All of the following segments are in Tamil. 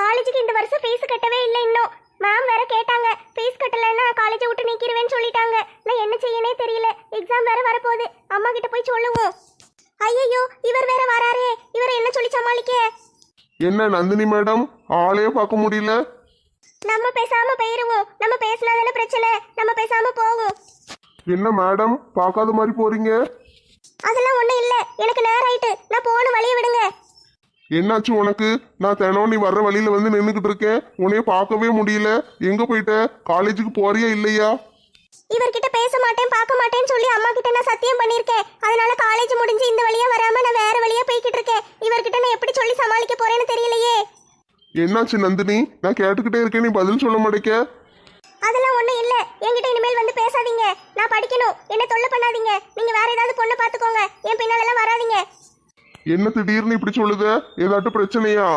காலேஜுக்கு இந்த வருஷம் ஃபீஸ் கட்டவே இல்லை இன்னும். மேம் வேற கேட்டாங்க. ஃபீஸ் கட்டலைன்னா காலேஜை விட்டு நீக்கிடுவேன்னு சொல்லிட்டாங்க. நான் என்ன செய்யனே தெரியல. எக்ஸாம் வேற வரப்போகுது. அம்மா கிட்ட போய் சொல்லுவோம். ஐயோ இவர் வேற வராரே. இவர் என்ன சொல்லி சமாளிக்க? என்ன நந்தினி மேடம்? ஆளையே பார்க்க முடியல. நம்ம பேசாம போயிருவோம். நம்ம பேசினா தானே பிரச்சனை. நம்ம பேசாம போவோம். என்ன மேடம்? பார்க்காத மாதிரி போறீங்க? அதெல்லாம் ஒண்ணும் இல்ல. எனக்கு நேரம் ஆயிட்டு. நான் போன வழிய விடுங்க. என்னாச்சு உனக்கு? நான் தினம் நீ வர்ற வழியில வந்து நின்றுக்கிட்டு இருக்கேன். உன்னைய பார்க்கவே முடியல. எங்க போயிட்ட? காலேஜுக்கு போறியா இல்லையா? இவர்கிட்ட பேச மாட்டேன் பார்க்க மாட்டேன்னு சொல்லி அம்மா கிட்ட நான் சத்தியம் பண்ணிருக்கேன் அதனால காலேஜ் முடிஞ்சு இந்த வழியா வராம நான் வேற வழியா போய்கிட்டு இருக்கேன். இவர்கிட்ட நான் எப்படி சொல்லி சமாளிக்க போறேன்னு தெரியலையே. என்னாச்சு நந்தினி? நான் கேட்டுக்கிட்டே இருக்கேன் நீ பதில் சொல்ல மாட்டேக்க. அதெல்லாம் ஒண்ணும் இல்ல. என்கிட்ட இனிமேல் வந்து பேசாதீங்க. நான் படிக்கணும். என்ன தொல்லை பண்ணாதீங்க. நீங்க வேற ஏதாவது பொண்ணை பாத்துக்கோங்க என் பின்னாலெல்லாம் வராதீங்க. என்ன திடீர்னு இப்படி சொல்லுத? ஏதாட்டும் பிரச்சனையா?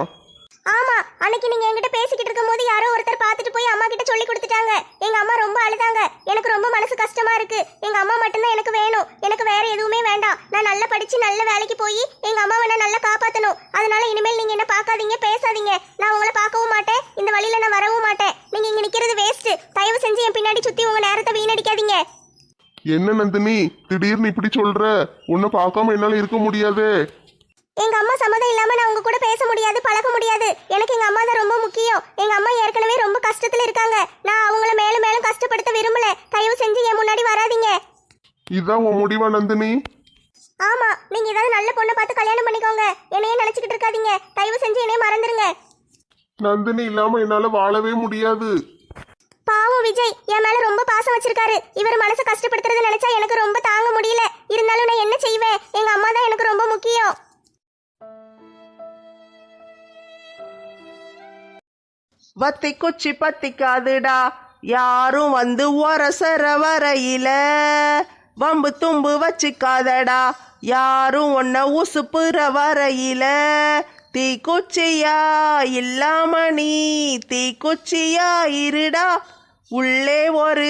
ஆமா அன்னைக்கு நீங்க என்கிட்ட பேசிக்கிட்டு இருக்கும்போது யாரோ ஒருத்தர் பார்த்துட்டு போய் அம்மா கிட்ட சொல்லி கொடுத்துட்டாங்க. எங்க அம்மா ரொம்ப அழுதாங்க. எனக்கு ரொம்ப மனசு கஷ்டமா இருக்கு. எங்க அம்மா மட்டும்தான் எனக்கு வேணும். எனக்கு வேற எதுவுமே வேண்டாம். நான் நல்லா படிச்சு நல்ல வேலைக்கு போய் எங்க அம்மாவை நான் நல்லா காப்பாத்தணும். அதனால இனிமேல் நீங்க என்ன பார்க்காதீங்க பேசாதீங்க. நான் உங்களை பார்க்கவும் மாட்டேன். இந்த வழியில நான் வரவும் மாட்டேன். நீங்க இங்க நிக்கிறது வேஸ்ட் தயவு செஞ்சு என் பின்னாடி சுத்தி உங்க நேரத்தை வீணடிக்காதீங்க. என்ன நந்தினி? திடீர்னு இப்படி சொல்ற? உன்னை பார்க்காம என்னால இருக்க முடியாதே. எங்க அம்மா சம்மதம் இல்லாம நான் உங்க கூட பேச முடியாது பழக முடியாது. எனக்கு எங்க அம்மா தான் ரொம்ப முக்கியம். எங்க அம்மா ஏற்கனவே ரொம்ப கஷ்டத்துல இருக்காங்க. நான் அவங்கள மேலும் மேலும் கஷ்டப்படுத்த விரும்பல. தயவு செஞ்சு என் முன்னாடி வராதீங்க. இதான் உன் முடிவா நந்தினி? ஆமா நீங்க ஏதாவது நல்ல பொண்ணை பார்த்து கல்யாணம் பண்ணிக்கோங்க. என்னையே நினைச்சுக்கிட்டு இருக்காதீங்க. தயவு செஞ்சு என்னைய மறந்துருங்க. நந்தினி இல்லாம என்னால வாழவே முடியாது. வத்தி குச்சி பத்திக்காதுடா யாரும் வந்து ஒரசர வரையில. வம்பு தும்பு வச்சுக்காதடா. யாரும் ஒன்ன உசுப்புற வரையில. தீக்குச்சியா இல்லாம நீ தீக்குச்சியா இருடா. உள்ளே ஒரு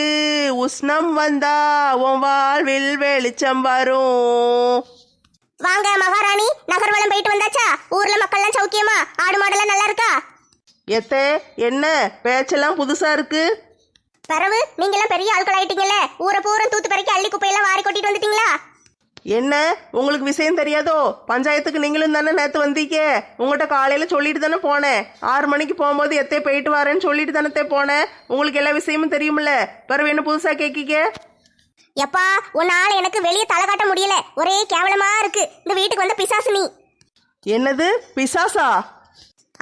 உஷ்ணம் வந்தா உன் வாழ்வில் வெளிச்சம் வரும். வாங்க மகாராணி நகர்வலம் போயிட்டு வந்தாச்சா? ஊர்ல மக்கள்லாம் சௌக்கியமா? ஆடு மாடெல்லாம் நல்லா இருக்கா? எத்தே என்ன? பேச்செல்லாம் புதுசா இருக்கு. பரவு நீங்கெல்லாம் பெரிய ஆட்கள் ஆயிட்டீங்கல்ல? ஊரை பூரா தூத்து பறக்கி அள்ளி குப்பையெல்லாம் வாரி கொட்டிட்டு வந்துட்டீங்களா? என்ன? உங்களுக்கு விஷயம் தெரியாதோ? பஞ்சாயத்துக்கு நீங்களும் தானே நேற்று வந்தீங்க. உங்கள்கிட்ட காலையில் சொல்லிட்டு தானே போனேன். ஆறு மணிக்கு போகும்போது எத்தே போயிட்டு வரேன்னு சொல்லிட்டு தானே போனேன். உங்களுக்கு எல்லா விஷயமும் தெரியுமில்ல பிறகு என்ன புதுசாக கேட்கீங்க எப்பா உன்னால எனக்கு வெளியே தலை காட்ட முடியல. ஒரே கேவலமா இருக்கு. இந்த வீட்டுக்கு வந்த பிசாசு நீ. என்னது? பிசாசா?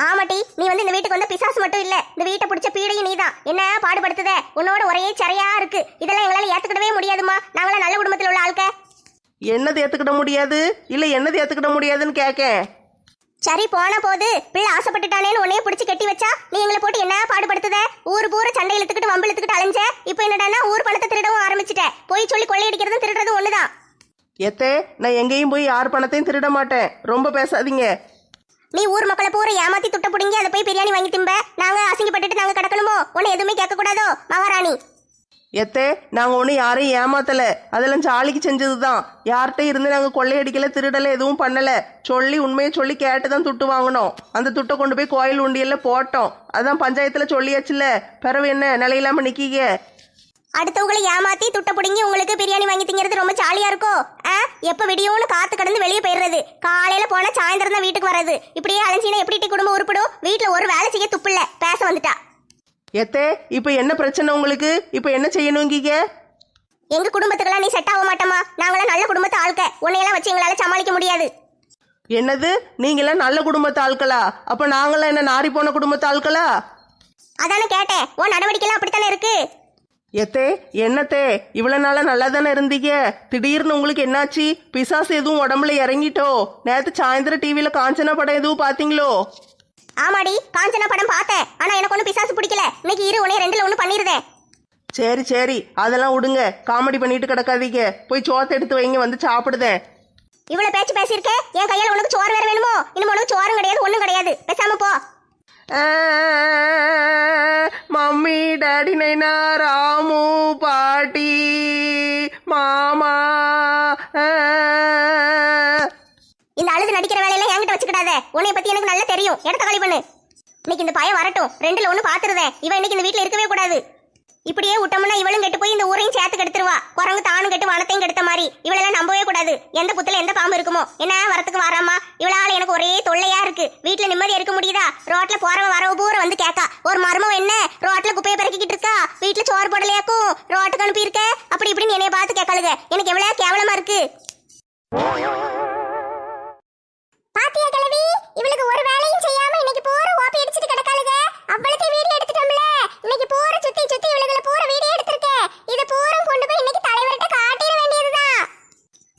ஆமாட்டி நீ வந்து இந்த வீட்டுக்கு வந்த பிசாசு மட்டும் இல்ல. இந்த வீட்டை பிடிச்ச பீடையும் நீதான் என்ன பாடுபடுத்துத? உன்னோட ஒரே சரையா இருக்கு. இதெல்லாம் எங்களால ஏத்துக்கிடவே முடியாதுமா. நாங்களாம் நல்ல குடும்பத்தில் உள்ள ஆட்க என்னது ஏற்றுக்கிட முடியாது? இல்லை என்னது ஏற்றுக்கிட முடியாதுன்னு கேட்கேன் சரி போன போது பிள்ளை ஆசைப்பட்டுட்டானேன்னு உன்னைய பிடிச்சி கட்டி வச்சா நீ எங்களை போட்டு என்ன பாடுபடுத்துத? ஊர் பூரா சண்டை இழுத்துக்கிட்டு வம்பு இழுத்துக்கிட்டு அலைஞ்ச? இப்போ என்னடான்னா ஊர் பணத்தை திருடவும் ஆரம்பிச்சிட்ட. போய் சொல்லி கொள்ளையடிக்கிறதும் திருடுறதும் ஒண்ணுதான். எத்தே நான் எங்கேயும் போய் யார் பணத்தையும் திருட மாட்டேன். ரொம்ப பேசாதீங்க. நீ ஊர் மக்களை பூரா ஏமாத்தி துட்ட புடுங்கி அதை போய் பிரியாணி வாங்கி திம்ப. நாங்க அசிங்கப்பட்டுட்டு நாங்க கிடக்கணுமோ? உன்னை எதுவுமே கேட்க கூடாதோ மகாராணி. எத்தே நாங்கள் ஒன்றும் யாரையும் ஏமாத்தல. அதெல்லாம் ஜாலிக்கு செஞ்சது தான் யார்கிட்ட இருந்து நாங்கள் கொள்ளையடிக்கல திருடலை எதுவும் பண்ணலை. சொல்லி உண்மையை சொல்லி கேட்டு தான் துட்டு வாங்கினோம் அந்த துட்டை கொண்டு போய் கோயில் உண்டியல்ல போட்டோம். அதான் பஞ்சாயத்தில் சொல்லியாச்சுல பிறவு என்ன? நிலையில்லாமல் நிக்கீங்க. அடுத்தவங்களை ஏமாத்தி துட்ட புடுங்கி உங்களுக்கு பிரியாணி வாங்கி திங்கிறது ரொம்ப ஜாலியா இருக்கோ? ஆ? எப்ப விடியோன்னு காத்து கடந்து வெளியே போயிடுறது. காலையில போனா சாயந்தரம் தான் வீட்டுக்கு வர்றது. இப்படியே அலைஞ்சினா எப்படி குடும்பம் உருப்பிடும்? வீட்டுல ஒரு வேலை செய்ய துப்பில்ல பேச வந்துட்டா. எத்தே இப்போ என்ன பிரச்சனை உங்களுக்கு? இப்போ என்ன செய்யணுங்கீங்க? எங்க குடும்பத்துக்கெல்லாம் நீ செட் ஆக மாட்டோமா நாங்களாம் நல்ல குடும்பத்தை ஆள்க. உன்னையெல்லாம் வச்சு எங்களால சமாளிக்க முடியாது. என்னது? நீங்களாம் நல்ல குடும்பத்து ஆட்களா அப்போ நாங்களாம் என்ன நாரி போன குடும்பத்து ஆட்களா அதானே கேட்டேன். உன் நடவடிக்கைலாம் அப்படித்தானே இருக்கு? எத்தே என்னத்தே? இவ்வளோ நாளாக நல்லா தானே இருந்தீங்க? திடீர்னு உங்களுக்கு என்னாச்சு? பிசாசு எதுவும் உடம்புல இறங்கிட்டோ? நேற்று சாயந்தரம் டிவியில் காஞ்சனா படம் எதுவும் பார்த்தீங்களோ? ஆமாடி காஞ்சனா படம் பார்த்தேன். ஆனா எனக்கு ஒன்றும் பிசாசு பிடிக்கல. இன்னைக்கு இரு உன்னைய ரெண்டுல ஒன்று பண்ணிருந்தேன் சரி சரி. அதெல்லாம் விடுங்க காமெடி பண்ணிட்டு கிடக்காதீங்க. போய் சோத்தை எடுத்து வைங்க வந்து சாப்பிடுதேன். இவ்வளவு பேச்சு பேசியிருக்கேன் என் கையால உனக்கு சோறு வேற வேணுமோ? இன்னும் உனக்கு சோறும் கிடையாது ஒண்ணும் கிடையாது. பேசாம போ. மம்மி டாடி நைனா ராமு பாட்டி மாமா இந்த அழுது நடிக்கிற வேலையில என்கிட்ட வச்சுக்கிடாத. உன்னை பத்தி எனக்கு நல்லா தெரியும். இடத்த காலி பண்ணு. இன்னைக்கு இந்த பையன் வரட்டும். ரெண்டுல ஒண்ணு பாத்துருதேன் இவன் இன்னைக்கு இந்த வீட்டுல இருக்கவே கூடாது. இப்படியே விட்டோம்னா இவளும் கெட்டு போய் இந்த ஊரையும் சேர்த்து கெடுத்துருவா. குரங்கு தானும் கெட்டு வனத்தையும் கெடுத்த மாதிரி. இவளெல்லாம் நம்பவே கூடாது. எந்த புத்துல எந்த பாம்பு இருக்குமோ. என்ன வரத்துக்கு வராமா? இவளால எனக்கு ஒரே தொல்லையா இருக்கு. வீட்டுல நிம்மதி இருக்க முடியுதா? ரோட்ல போறவ வரவ பூர வந்து கேக்கா. ஒரு மர்மம் என்ன? ரோட்ல குப்பையை பிறக்கிட்டு இருக்கா? வீட்டுல சோறு போடலையாக்கும்? ரோட்டுக்கு அனுப்பி இருக்க அப்படி இப்படின்னு என்னைய பார்த்து கேட்கலுங்க எனக்கு எவ்வளவு கேவலமா இருக்கு பாத்தியா கிழவி இவளுக்கு ஒரு வேலையும் செய்யாம இன்னைக்கு பூரா ஓப்பி அடிச்சிட்டு கிடக்காளுங்க அவ்வளவு வீடியோ எடுத்துட்டோம்ல இன்னைக்கு பூரா சுத்தி சுத்தி இவளுகளை பூரா வீடியோ எடுத்திருக்கேன் இத பூரா கொண்டு போய் இன்னைக்கு தலைவர்கிட்ட காட்டிட வேண்டியதுதான்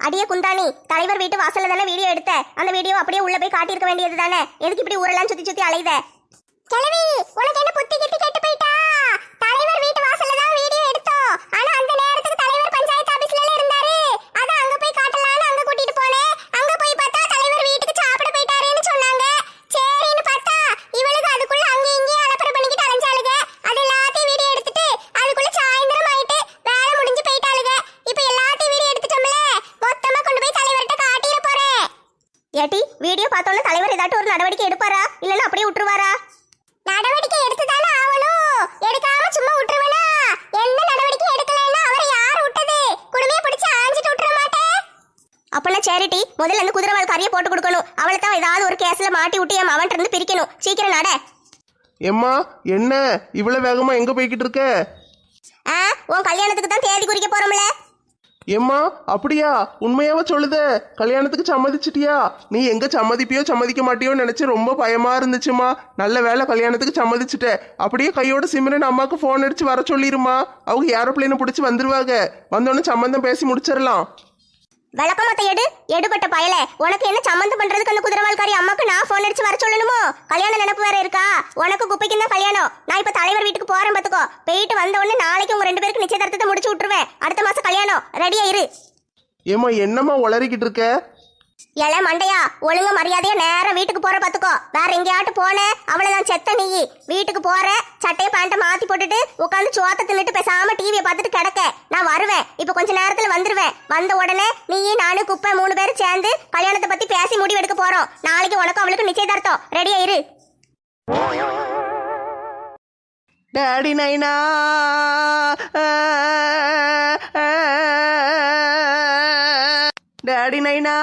அடியே குந்தாணி தலைவர் வீட்டு வாசல்ல தானே வீடியோ எடுத்த? அந்த வீடியோ அப்படியே உள்ள போய் காட்டியிருக்க வேண்டியது தானே எதுக்கு இப்படி ஊரெல்லாம் சுத்தி சுத்தி அலையுத கிழவி உனக்கு என்ன புத்தி கிட்டி கெட்டு போயிட்டா தலைவர் வீட்டு வாசல்ல தான் வீடியோ எடுத்தோம் ஆனா அந்த நேரத்துக்கு தலைவர் பஞ்சாயத்து ஆபீஸ்ல இருந்தாரு அதான் அங்க போய் காட்டலாம்னு அங்க கூட்டிட்டு போனேன் அங்க போய் பார்த்தா தலைவர் வீட்டுக்கு சாப்பிட போயிட்டாருன்னு சொன்னாங்க சரின்னு பார்த்தா இவளுக்கு அதுக்குள்ள அங்க இங்கேயும் அலப்பறை பண்ணிக்கிட்டு அலைஞ்சாளுங்க அது எல்லாத்தையும் வீடியோ எடுத்துட்டு அதுக்குள்ள சாயந்தரம் ஆயிட்டு வேலை முடிஞ்சு போயிட்டாளுங்க இப்போ எல்லாத்தையும் வீடியோ எடுத்துட்டோம்ல மொத்தமா கொண்டு போய் தலைவர்கிட்ட காட்டிட போறேன் ஏட்டி வீடியோ பார்த்தோன்னே தலைவர் ஏதாட்டும் ஒரு நடவடிக்கை எடுப்பாரா இல்லைன்னா அப்படியே விட்டுருவாரா நடவடிக்கை எடுத்துதானே ஆகணும் எடுக்காம சும்மா விட்டுருவனா எந்த நடவடிக்கை எடுக்கலைன்னா அவரை யார் விட்டது குடுமையை பிடிச்சு ஆஞ்சிட்டு விட்டுற மாட்டேன் அப்பனா சேரிட்டி முதல்ல அந்த குதிரவால் கறியை போட்டு கொடுக்கணும். அவளை தான் ஏதாவது ஒரு கேஸ்ல மாட்டி விட்டு என் மவன் இருந்து பிரிக்கணும். சீக்கிரம் நட. எம்மா என்ன? இவ்வளோ வேகமா எங்கே போய்கிட்டு இருக்க? ஆ உன் கல்யாணத்துக்கு தான் தேதி குறிக்க போறோம்ல. ஏம்மா அப்படியா? உண்மையாவ சொல்லுத? கல்யாணத்துக்கு சம்மதிச்சிட்டியா? நீ எங்க சம்மதிப்பியோ சம்மதிக்க மாட்டியோ நினைச்சு ரொம்ப பயமா இருந்துச்சுமா நல்ல வேலை கல்யாணத்துக்கு சம்மதிச்சிட்ட. அப்படியே கையோட சிம்ரன் அம்மாக்கு ஃபோன் அடிச்சு வர சொல்லிருமா அவங்க ஏரோப்ளேனை பிடிச்சி வந்துருவாங்க வந்தோடனே சம்மந்தம் பேசி முடிச்சிடலாம். விளக்கமாத்த எடு எடுபட்ட பயல. உனக்கு என்ன சம்மந்தம் பண்றதுக்கு அந்த குதிரவால்காரி அம்மாக்கு நான் ஃபோன் அடிச்சு வர சொல்லணுமோ? கல்யாண நினப்பு வேற இருக்கா? உனக்கு குப்பைக்கு தான் கல்யாணம். நான் இப்ப தலைவர் வீட்டுக்கு போறேன் பாத்துக்கோ. போயிட்டு வந்த உடனே நாளைக்கு உங்க ரெண்டு பேருக்கு நிச்சயதார்த்தத்தை முடிச்சு விட்டுருவேன். அடுத்த மாசம் கல்யாணம். ரெடியா இரு. ஏமா என்னம்மா உளறிக்கிட்டு இருக்க? ஏல மண்டையா ஒழுங்கு மரியாதையா நேரம் வீட்டுக்கு போற பாத்துக்கோ. வேற எங்கேயாட்டு போன அவ்வளவுதான் செத்த நீ. வீட்டுக்கு போற சட்டையை பேண்ட்டை மாத்தி போட்டுட்டு உட்காந்து சோத்த தின்னுட்டு பேசாம டிவியை பார்த்துட்டு கிடக்க. நான் வருவேன். இப்ப கொஞ்ச நேரத்துல வந்துருவேன். வந்த உடனே நீயே நானும் குப்பை மூணு பேரும் சேர்ந்து கல்யாணத்தை பத்தி பேசி முடிவெடுக்க போறோம். நாளைக்கு உனக்கு அவளுக்கு நிச்சயதார்த்தம். ரெடியா இரு. டாடி நைனா டேடி நைனா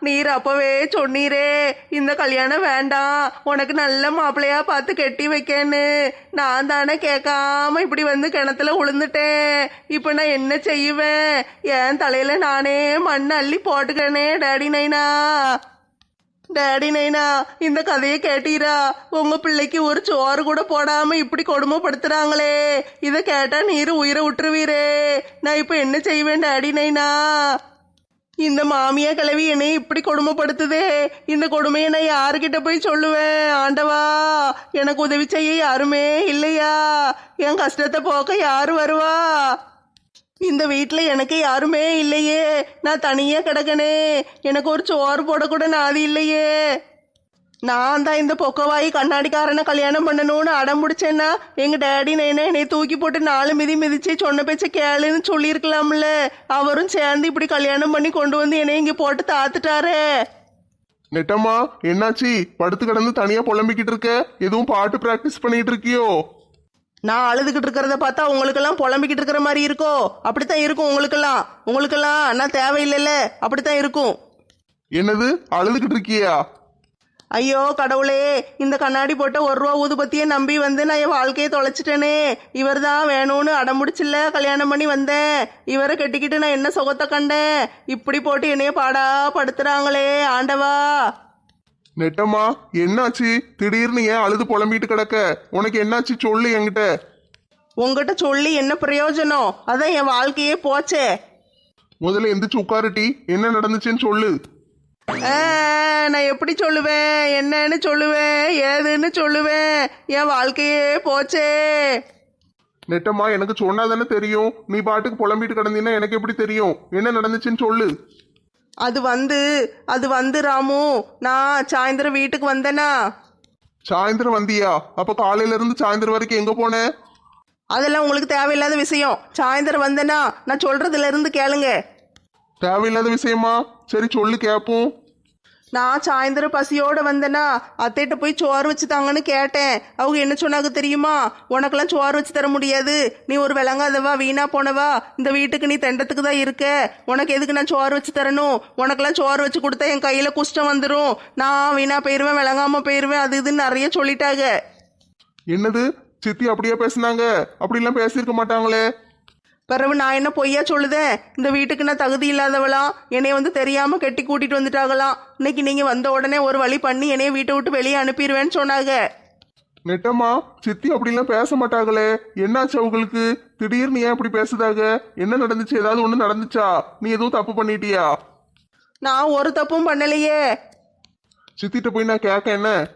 நீர் அப்பவே சொன்னீரே. இந்த கல்யாணம் வேண்டாம். உனக்கு நல்ல மாப்பிள்ளையா பார்த்து கெட்டி வைக்கேன்னு. நான் தானே கேட்காம இப்படி வந்து கிணத்துல விழுந்துட்டேன் இப்போ நான் என்ன செய்வேன்? என் தலையில நானே மண் அள்ளி போட்டுக்கனே டேடி நைனா. டேடி நைனா இந்த கதையை கேட்டீரா? உங்க பிள்ளைக்கு ஒரு சோறு கூட போடாம இப்படி கொடுமைப்படுத்துறாங்களே. இத கேட்டா நீர் உயிரை விட்டுருவீரே நான் இப்ப என்ன செய்வேன் டேடி நைனா? இந்த மாமியா கிளவி என்னை இப்படி கொடுமைப்படுத்துதே. இந்த கொடுமையை நான் யாருக்கிட்ட போய் சொல்லுவேன் ஆண்டவா எனக்கு உதவி செய்ய யாருமே இல்லையா? என் கஷ்டத்தை போக்க யாரு வருவா? இந்த வீட்டில் எனக்கு யாருமே இல்லையே. நான் தனியாக கிடக்கனே. எனக்கு ஒரு சோறு போடக்கூட நாதி இல்லையே. நான் தான் இந்த பொக்கவாயி கண்ணாடிக்காரனை கல்யாணம் பண்ணணும்னு அடம் பிடிச்சேன்னா எங்க டேடி நைனா என்னை தூக்கி போட்டு நாலு மிதி மிதிச்சு சொன்ன பேச்ச கேளுன்னு சொல்லியிருக்கலாம்ல. அவரும் சேர்ந்து இப்படி கல்யாணம் பண்ணி கொண்டு வந்து என்னை இங்க போட்டு தாத்துட்டாரே. நெட்டம்மா என்னாச்சு? படுத்து கிடந்து தனியா புலம்பிக்கிட்டு இருக்க? எதுவும் பாட்டு பிராக்டிஸ் பண்ணிட்டு இருக்கியோ? நான் அழுதுகிட்டு இருக்கிறத பார்த்தா உங்களுக்கெல்லாம் புலம்பிக்கிட்டு இருக்கிற மாதிரி இருக்கோ? அப்படித்தான் இருக்கும் உங்களுக்கெல்லாம். உங்களுக்கெல்லாம் நான் தேவையில்லைல்ல அப்படித்தான் இருக்கும். என்னது? அழுதுகிட்டு இருக்கியா? ஐயோ கடவுளே இந்த கண்ணாடி போட்ட ஒரு ரூபா ஊதுபத்தியை நம்பி வந்து நான் என் வாழ்க்கையை தொலைச்சிட்டேனே. இவர் தான் வேணும்னு அடம்பிடிச்சில்ல கல்யாணம் பண்ணி வந்தேன். இவரை கட்டிக்கிட்டு நான் என்ன சுகத்தை கண்டேன்? இப்படி போட்டு என்னைய பாடா படுத்துறாங்களே ஆண்டவா. நெட்டம்மா என்னாச்சு? திடீர்னு ஏன் அழுது புலம்பிட்டு கிடக்க? உனக்கு என்னாச்சு? சொல்லு என்கிட்ட. உங்ககிட்ட சொல்லி என்ன பிரயோஜனம்? அதான் என் வாழ்க்கையே போச்சே. முதல்ல எந்திரிச்சு உட்காருட்டி என்ன நடந்துச்சுன்னு சொல்லு. நான் எப்படி சொல்லுவேன்? என்னன்னு சொல்லுவேன்? ஏதுன்னு சொல்லுவேன்? என் வாழ்க்கையே போச்சே. நெட்டம்மா எனக்கு சொன்னா தானே தெரியும்? நீ பாட்டுக்கு புலம்பிட்டு கிடந்தீங்கன்னா எனக்கு எப்படி தெரியும்? என்ன நடந்துச்சுன்னு சொல்லு. அது வந்து அது வந்து ராமு நான் சாயந்தரம் வீட்டுக்கு வந்தேனா? சாயந்தரம் வந்தியா? அப்ப காலையில இருந்து சாயந்தரம் வரைக்கும் எங்க போன? அதெல்லாம் உங்களுக்கு தேவையில்லாத விஷயம். சாயந்தரம் வந்தேனா? நான் சொல்றதுல இருந்து கேளுங்க. தேவையில்லாத விஷயமா? சரி சொல்லு கேப்போம். நான் சாயந்தரம் பசியோட வந்தேனா அத்தைகிட்ட போய் சோறு வச்சு தாங்கன்னு கேட்டேன். அவங்க என்ன சொன்னாங்க தெரியுமா? உனக்கெல்லாம் சோறு வச்சு தர முடியாது. நீ ஒரு விளங்காதவா வீணா போனவா? இந்த வீட்டுக்கு நீ தெண்டத்துக்கு தான் இருக்க. உனக்கு எதுக்கு நான் சோறு வச்சு தரணும்? உனக்கெல்லாம் சோறு வச்சு கொடுத்தா என் கையில குஷ்டம் வந்துடும் நான் வீணா போயிருவேன் விளங்காம போயிருவேன் அது இதுன்னு நிறைய சொல்லிட்டாங்க. என்னது? சித்தி அப்படியே பேசுனாங்க? அப்படிலாம் பேசியிருக்க மாட்டாங்களே. பிறகு நான் என்ன பொய்யா சொல்லுதேன் இந்த வீட்டுக்கு நான் தகுதி இல்லாதவளாம் என்னைய வந்து தெரியாம கட்டி கூட்டிட்டு வந்துட்டாங்களாம் இன்னைக்கு நீங்க வந்த உடனே ஒரு வழி பண்ணி என்னைய வீட்டை விட்டு வெளியே அனுப்பிடுவேன்னு சொன்னாங்க. நெட்டம்மா சித்தி அப்படிலாம் பேச மாட்டாங்களே. என்னாச்சு அவங்களுக்கு? திடீர்னு ஏன் இப்படி பேசுதாங்க? என்ன நடந்துச்சு? ஏதாவது ஒண்ணு நடந்துச்சா? நீ எதுவும் தப்பு பண்ணிட்டியா? நான் ஒரு தப்பும் பண்ணலையே. சித்திட்ட போய் நான் கேட்க என்ன?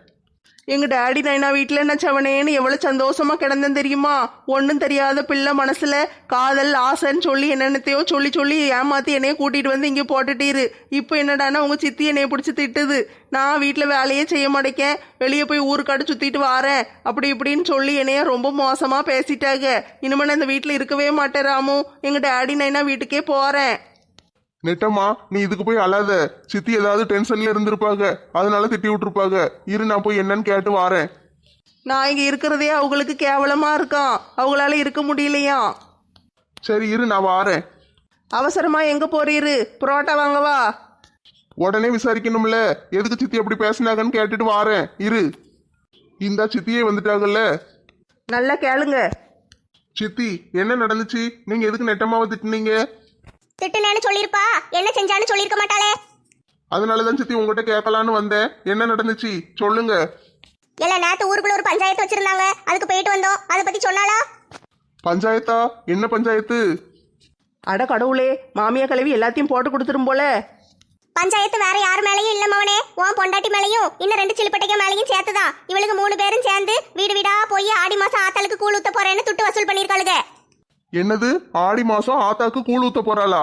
எங்க டேடி நைனா வீட்டில் நான் செவனேன்னு எவ்வளவு சந்தோஷமா கிடந்தேன் தெரியுமா? ஒன்றும் தெரியாத பிள்ளை மனசுல காதல் ஆசைன்னு சொல்லி என்னென்னத்தையோ சொல்லி சொல்லி ஏமாத்தி என்னைய கூட்டிட்டு வந்து இங்கே போட்டுட்டீரு இப்போ என்னடான்னா உங்க சித்தி என்னைய பிடிச்சி திட்டுது. நான் வீட்டில் வேலையே செய்ய மாட்டேக்கேன். வெளியே போய் ஊருக்காடு சுத்திட்டு வாரேன். அப்படி இப்படின்னு சொல்லி என்னைய ரொம்ப மோசமா பேசிட்டாங்க. இனிமே நான் இந்த வீட்டில் இருக்கவே மாட்டேன் ராமு. எங்க டேடி நைனா வீட்டுக்கே போறேன். நெட்டம்மா நீ இதுக்கு போய் அழாத. சித்தி ஏதாவது டென்ஷன்ல இருந்திருப்பாங்க. அதனால திட்டி விட்டுருப்பாங்க. இரு நான் போய் என்னன்னு கேட்டு வாரேன். நான் இங்கே இருக்கிறதே அவங்களுக்கு கேவலமா இருக்கான் அவங்களால இருக்க முடியலையா? சரி இரு நான் வாரேன். அவசரமா எங்க போறீரு புரோட்டா வாங்கவா உடனே விசாரிக்கணும்ல. எதுக்கு சித்தி அப்படி பேசினாங்கன்னு கேட்டுட்டு வாரேன். இரு. இந்த சித்தியே வந்துட்டாங்கல்ல. நல்லா கேளுங்க. சித்தி என்ன நடந்துச்சு? நீங்க எதுக்கு நெட்டம்மாவை திட்டுனீங்க? திட்டுனேன்னு சொல்லியிருப்பா. என்ன செஞ்சான்னு சொல்லியிருக்க மாட்டாளே. அதனாலதான் சித்தி உங்ககிட்ட கேட்கலான்னு வந்தேன். என்ன நடந்துச்சு? சொல்லுங்க. இல்ல நேத்து ஊருக்குள்ள ஒரு பஞ்சாயத்து வச்சிருந்தாங்க. அதுக்கு போயிட்டு வந்தோம். அதை பத்தி சொன்னாலா பஞ்சாயத்தா? என்ன பஞ்சாயத்து? அட கடவுளே மாமியா கிளவி எல்லாத்தையும் போட்டு கொடுத்துரும் போல. பஞ்சாயத்து வேற யார் மேலயும் இல்ல மவனே. உன் பொண்டாட்டி மேலயும் இன்னும் ரெண்டு சிலுப்பட்டைக்க மேலயும் சேர்த்துதான். இவளுக்கு மூணு பேரும் சேர்ந்து வீடு வீடா போய் ஆடி மாசம் ஆத்தாளுக்கு கூழ் ஊத்த போறேன்னு துட்டு வசூல் பண்ணிருக்காளுங்க என்னது? ஆடி மாசம் ஆத்தாக்கு கூழ் ஊத்த போறாளா?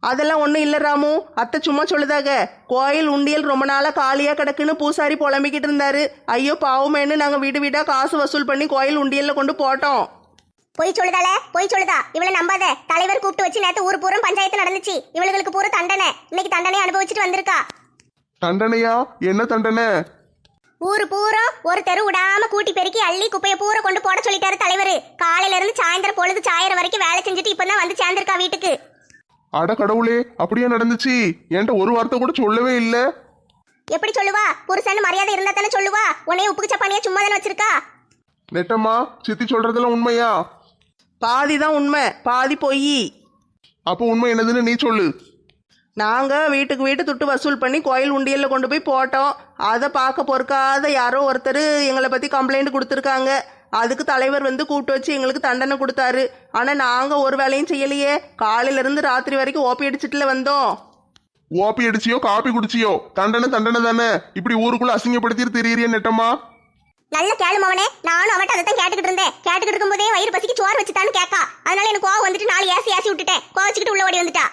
அதெல்லாம் ஒன்றும் இல்லை ராமு. அத்தை சும்மா சொல்லுதாக கோயில் உண்டியல் ரொம்ப நாளாக காலியாக கிடக்குன்னு பூசாரி புலம்பிக்கிட்டு இருந்தாரு. ஐயோ பாவமேன்னு நாங்கள் வீடு வீடாக காசு வசூல் பண்ணி கோயில் உண்டியலில் கொண்டு போட்டோம். பொய் சொல்லுதால பொய் சொல்லுதா? இவளை நம்பாத. தலைவர் கூப்பிட்டு வச்சு நேத்து ஊர் பூரம் பஞ்சாயத்து நடந்துச்சு. இவளுகளுக்கு பூரா தண்டனை. இன்னைக்கு தண்டனை அனுபவிச்சுட்டு வந்திருக்கா. தண்டனையா? என்ன தண்டனை? ஊரு பூரா ஒரு தெரு விடாம கூட்டி பெருக்கி அள்ளி குப்பைய பூரா கொண்டு போட சொல்லிட்டாரு தலைவர். காலையில இருந்து சாயந்தரம் பொழுது சாயற வரைக்கும் வேலை செஞ்சுட்டு இப்பதான் வந்து சேர்ந்திருக்கா வீட்டுக்கு. அட கடவுளே அப்படியே நடந்துச்சு. என்கிட்ட ஒரு வார்த்தை கூட சொல்லவே இல்ல. எப்படி சொல்லுவா? புருஷன் மரியாதை இருந்தா தானே சொல்லுவா? உன்னைய உப்புக்கு சப்பானியா சும்மா தானே வச்சிருக்கா? நெட்டம்மா சித்தி சொல்றதெல்லாம் உண்மையா? பாதி தான் உண்மை பாதி பொய். அப்போ உண்மை என்னதுன்னு நீ சொல்லு. நாங்கள் வீட்டுக்கு வீட்டு துட்டு வசூல் பண்ணி கோயில் உண்டியலில் கொண்டு போய் போட்டோம். அதை பார்க்க பொறுக்காத யாரோ ஒருத்தர் எங்களை பற்றி கம்ப்ளைண்ட் கொடுத்துருக்காங்க. அதுக்கு தலைவர் வந்து கூப்பிட்டு வச்சு எங்களுக்கு தண்டனை கொடுத்தாரு. ஆனால் நாங்கள் ஒரு வேலையும் செய்யலையே. காலையிலேருந்து ராத்திரி வரைக்கும் ஓப்பி அடிச்சிட்டுல வந்தோம். ஓப்பி அடிச்சியோ காப்பி குடிச்சியோ? தண்டனை தண்டனை தானே? இப்படி ஊருக்குள்ள அசிங்கப்படுத்திட்டு தெரியறிய நெட்டம்மா? நல்ல கேளு மவனே. நானும் அவட்ட அதை தான் கேட்டுக்கிட்டு இருந்தேன். கேட்டுக்கிட்டு இருக்கும்போதே வயிறு பசிக்கு சோறு வச்சுட்டான்னு கேட்கா அதனால எனக்கு கோவம் வந்துட்டு நாலு ஏசி ஏசி விட்டுட்டேன். கோவச்சுக்கிட்டு உள்ள ஓடி வந்துட்டா.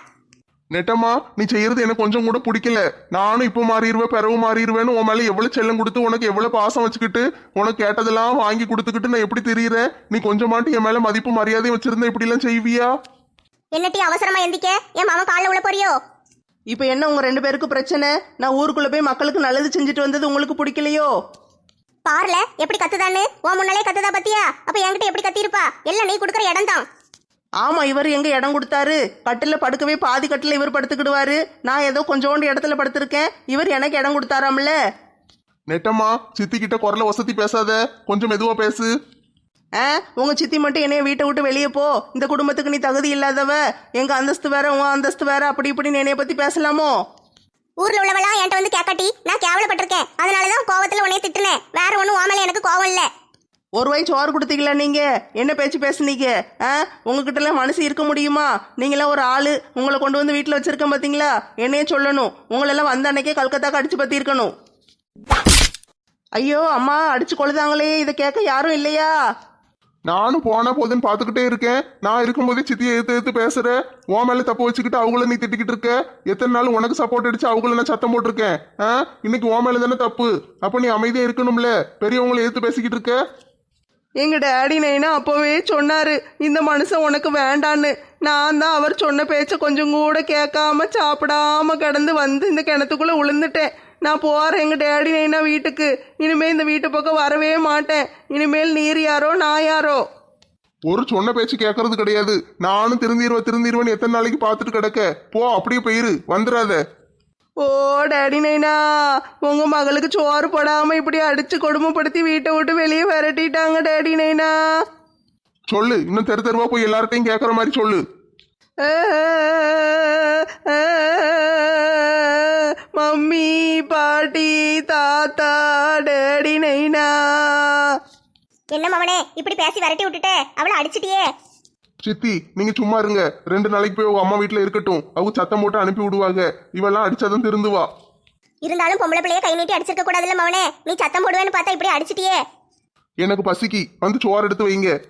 நெட்டம்மா நீ செய்யறது எனக்கு கொஞ்சம் கூட பிடிக்கல. நானும் இப்போ மாறிடுவேன் பிறவு மாறிடுவேன்னு உன் மேல எவ்வளவு செல்லம் கொடுத்து உனக்கு எவ்வளவு பாசம் வச்சுக்கிட்டு உனக்கு கேட்டதெல்லாம் வாங்கி கொடுத்துக்கிட்டு நான் எப்படி தெரியறேன் நீ கொஞ்சமாட்டி என் மேல மதிப்பு மரியாதை வச்சிருந்தா இப்படி எல்லாம் செய்வியா? என்னட்டி அவசரமா எந்திக்க? என் மாமன் காலில் உள்ள போறியோ? இப்போ என்ன உங்கள் ரெண்டு பேருக்கு பிரச்சனை? நான் ஊருக்குள்ளே போய் மக்களுக்கு நல்லது செஞ்சுட்டு வந்தது உங்களுக்கு பிடிக்கலையோ? பாருல எப்படி கத்துதான்னு? உன் முன்னாலே கத்துதா பத்தியா? அப்ப என்கிட்ட எப்படி கத்திருப்பா? எல்லாம் நீ கொடுக்குற இடம் தான். ஆமா இவர் எங்க இடம் கொடுத்தாரு? கட்டில படுக்கவே பாதி கட்டில இவர் படுத்துக்கிடுவாரு. நான் ஏதோ கொஞ்சோண்டு இடத்துல படுத்திருக்கேன். இவர் எனக்கு இடம் கொடுத்தாராம்ல? நெட்டம்மா சித்தி கிட்ட குரல வசதி பேசாத. கொஞ்சம் மெதுவா பேசு. ஆ உங்க சித்தி மட்டும் என்னைய வீட்டை விட்டு வெளியே போ. இந்த குடும்பத்துக்கு நீ தகுதி இல்லாதவ. எங்க அந்தஸ்து வேற உங்க அந்தஸ்து வேற அப்படி இப்படின்னு என்னைய பத்தி பேசலாமோ? ஊர்ல உள்ளவளா என்கிட்ட வந்து கேக்காட்டி நான் கேவலப்பட்டிருக்கேன். அதனாலதான் கோவத்துல உன்னைய திட்டுனேன். வேற ஒண்ணும் உன் எனக்கு கோவம் இல்ல. ஒரு வாய் சோறு கொடுத்தீங்களா நீங்கள் என்ன பேச்சு பேசுனீங்க? ஆ? உங்ககிட்டலாம் மனசு இருக்க முடியுமா? நீங்களாம் ஒரு ஆள் உங்களை கொண்டு வந்து வீட்டில் வச்சுருக்கேன் பார்த்தீங்களா என்னையே சொல்லணும். உங்களெல்லாம் வந்த அன்னைக்கே கல்கத்தாக்கு அடிச்சு பற்றிருக்கணும் ஐயோ அம்மா அடிச்சு கொழுதாங்களே. இதை கேட்க யாரும் இல்லையா? நானும் போனா போதுன்னு பாத்துக்கிட்டே இருக்கேன். நான் இருக்கும்போதே சித்தியை எடுத்து எடுத்து பேசுற உன் மேல தப்பு வச்சுக்கிட்டு அவங்கள நீ திட்டிக்கிட்டு இருக்க. எத்தனை நாள் உனக்கு சப்போர்ட் அடிச்சு அவங்கள நான் சத்தம் போட்டிருக்கேன். ஆ? இன்னைக்கு உன் மேல தானே தப்பு. அப்ப நீ அமைதியா இருக்கணும்ல? பெரியவங்களை எடுத்து பேசிக்கிட்டு இருக்க. எங்க டேடி நைனா அப்போவே சொன்னாரு இந்த மனுஷன் உனக்கு வேண்டான்னு. நான் தான் அவர் சொன்ன பேச்ச கொஞ்சம் கூட கேட்காம சாப்பிடாம கிடந்து வந்து இந்த கிணத்துக்குள்ள விழுந்துட்டேன் நான் போறேன் எங்க டேடி நைனா வீட்டுக்கு. இனிமே இந்த வீட்டு பக்கம் வரவே மாட்டேன். இனிமேல் நீர் யாரோ நான் யாரோ? ஒரு சொன்ன பேச்சு கேட்கறது கிடையாது. நானும் திருந்திருவேன் திருந்திருவேன் எத்தனை நாளைக்கு பார்த்துட்டு கிடக்க. போ அப்படியே போயிரு. வந்துடாத ஓ டேடி நைனா உங்க மகளுக்கு சோறு போடாம இப்படி அடிச்சு கொடுமைப்படுத்தி வீட்டை விட்டு வெளியே விரட்டிட்டாங்க டேடி நைனா. சொல்லு இன்னும் தெரு தெருவா போய் எல்லார்ட்டையும் கேட்கற மாதிரி சொல்லு. மம்மி பாட்டி தாத்தா டேடி நைனா. என்ன மவனே இப்படி பேசி விரட்டி விட்டுட்டே அவளை அடிச்சிட்டியே. சித்தி நீங்க சும்மா இருங்க. ரெண்டு நாளைக்கு போய் உங்க அம்மா வீட்டுல இருக்கட்டும். அவங்க சத்தம் போட்டு அனுப்பி விடுவாங்க. இவெல்லாம் அடிச்சாதான் திருந்துவா. இருந்தாலும் பொம்பளை பிள்ளைய கை நீட்டி அடிச்சிருக்க கூடாதுல்ல மவனே. நீ சத்தம் போடுவேன்னு பார்த்தா இப்படி அடிச்சிட்டியே. எனக்கு பசிக்கு. வந்து சோறு எடுத்து வைங்க.